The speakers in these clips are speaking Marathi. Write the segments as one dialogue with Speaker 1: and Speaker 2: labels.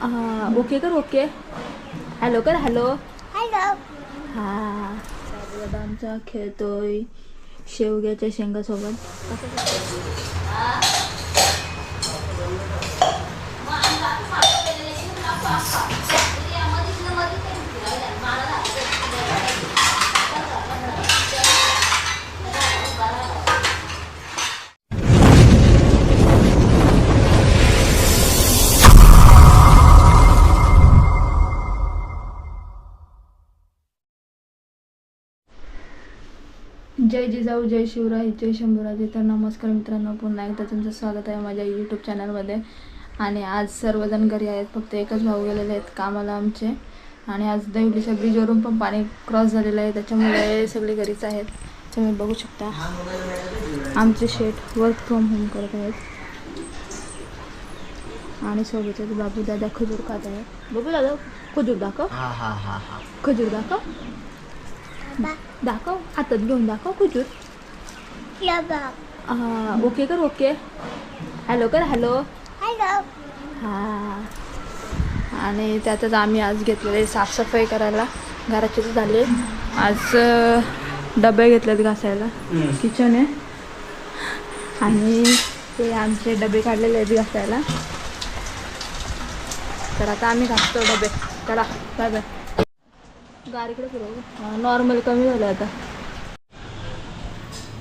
Speaker 1: हा ओके कर ओके हॅलो कर हॅलो
Speaker 2: हॅलो
Speaker 1: हा दादा आमचा खेळतोय शेवग्याच्या शेंगासोबत जय जिजाऊ जय शिवराय जय शंभूराजे. तर नमस्कार मित्रांनो पुन्हा एकदा तुमचं स्वागत आहे माझ्या यूट्यूब चॅनलमध्ये आणि आज सर्वजण घरी आहेत फक्त एकच भाऊ गेलेले आहेत कामाला आमचे. आणि आज दैवली सगळी जोरून पण पाणी क्रॉस झालेलं आहे त्याच्यामुळे सगळे घरीच आहेत. तुम्ही बघू शकता. आमचे शेट वर्क फ्रॉम होम करत आहेत. आणि सोबतच बाबू दादा खजूर खात आहे बघू दादा खजूर दाखव.
Speaker 3: हा हा हा हा.
Speaker 1: खजूर दाखव. दाखव हातात घेऊन दाखव हा, ओके कर ओके हॅलो कर हॅलो
Speaker 2: हॅलो
Speaker 1: हा आणि त्यातच आम्ही आज घेतलेले साफसफाई करायला घराचे तर झाले आज डबे घेतलेत घासायला किचन आहे आणि ते आमचे डबे काढलेले आहेत घासायला तर आता आम्ही घासतो डबे चला बाय बाय गारीकडे फिरवू नॉर्मल कमी झालं आता.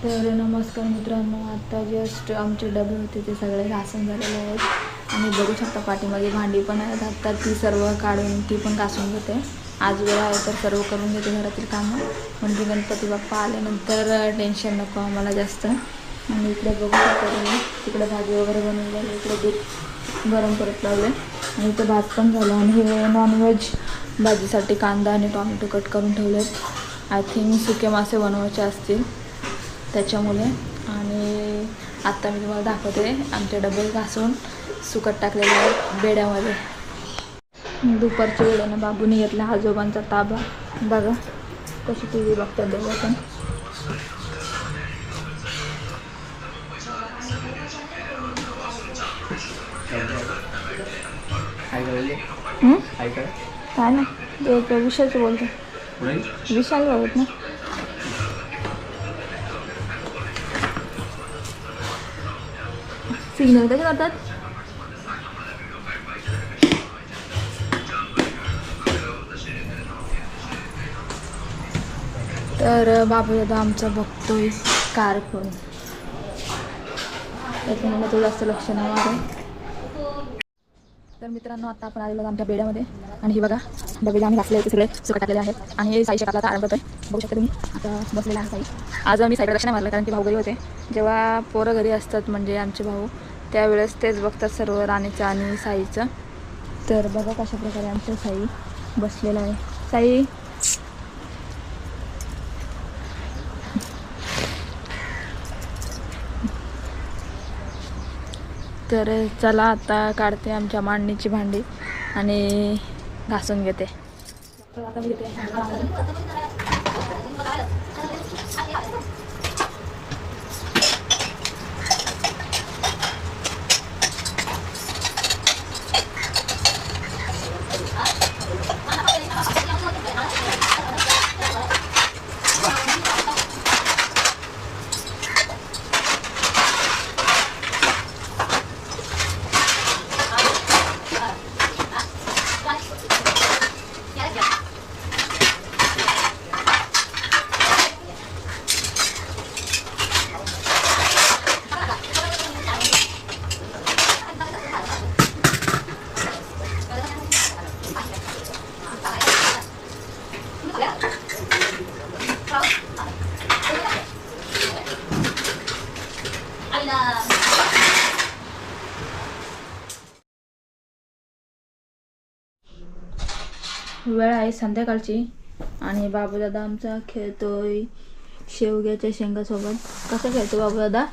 Speaker 1: तर नमस्कार मित्रांनो आता जस्ट आमचे डबे होते ते सगळे घासून झालेले आहेत. आणि बघू शकता पाठीमागे भांडी पण आहेत. आत्ता ती सर्व काढून ती पण घासून घेते. आज वेळ आहे तर सर्व करून घेते घरातील कामं. म्हणजे गणपती बाप्पा आल्यानंतर टेन्शन नको आम्हाला जास्त. आणि इकडे बघू शकता तिकडे भाजी वगैरे बनवलेली इकडे दूध गरम करत लावले आणि इथं भात पण झाला आणि हे नॉनव्हेज भाजीसाठी कांदा आणि टॉमॅटो कट करून आहेत आय थिंक सुके मासे बनवायचे असतील त्याच्यामुळे. आणि आत्ता मी तुम्हाला दाखवते आमचे डबे घासून सुकट टाकलेले आहेत बेड्यामध्ये. दुपारच्या वेळेनं बाबूने घेतला आजोबांचा ताबा. बघा कशी टी व्ही बघतात दोघं पण.
Speaker 3: काय कर
Speaker 1: काय ना ते विषयच बोलतो विशाल बघत ना सिग्नल कसे करतात? तर बाबू दादा आमचा बघतोय कारकून. त्याच्यामुळे तो जास्त लक्ष नाही मारे तर मित्रांनो आता आपण आलेलो आमच्या बेड्यामध्ये. आणि हे बघा डबे आम्ही घातले होते सगळे सुकट टाकलेले आहेत. आणि हे साई शेकाला आता आराम करतोय. बघू शकता तुम्ही आता बसलेला आहे साई. आज आम्ही साईकडे लक्ष नाही मारलं कारण की भाऊ घरी होते. जेव्हा पोरं घरी असतात म्हणजे आमचे भाऊ त्यावेळेस तेच बघतात सर्व राणीचं आणि साईचं. तर बघा कशा प्रकारे आमचं साई बसलेला आहे. साई तर चला आता काढते आमच्या मांडणीची भांडी आणि घासून घेते. आता घेते वेळ आहे संध्याकाळची. आणि बाबूदादा आमचा खेळतोय शेवग्याच्या शेंगासोबत. कसं खेळतो बाबूदादा?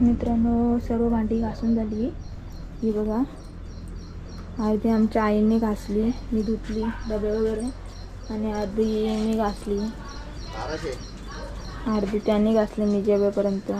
Speaker 1: मित्रांनो सर्व भांडी घासून झाली. ही बघा. अर्धी आमच्या आईने घासली मी धुतली डबे वगैरे. आणि अर्धी मी घासली. अर्धी त्यांनी घासली मी जेवेपर्यंत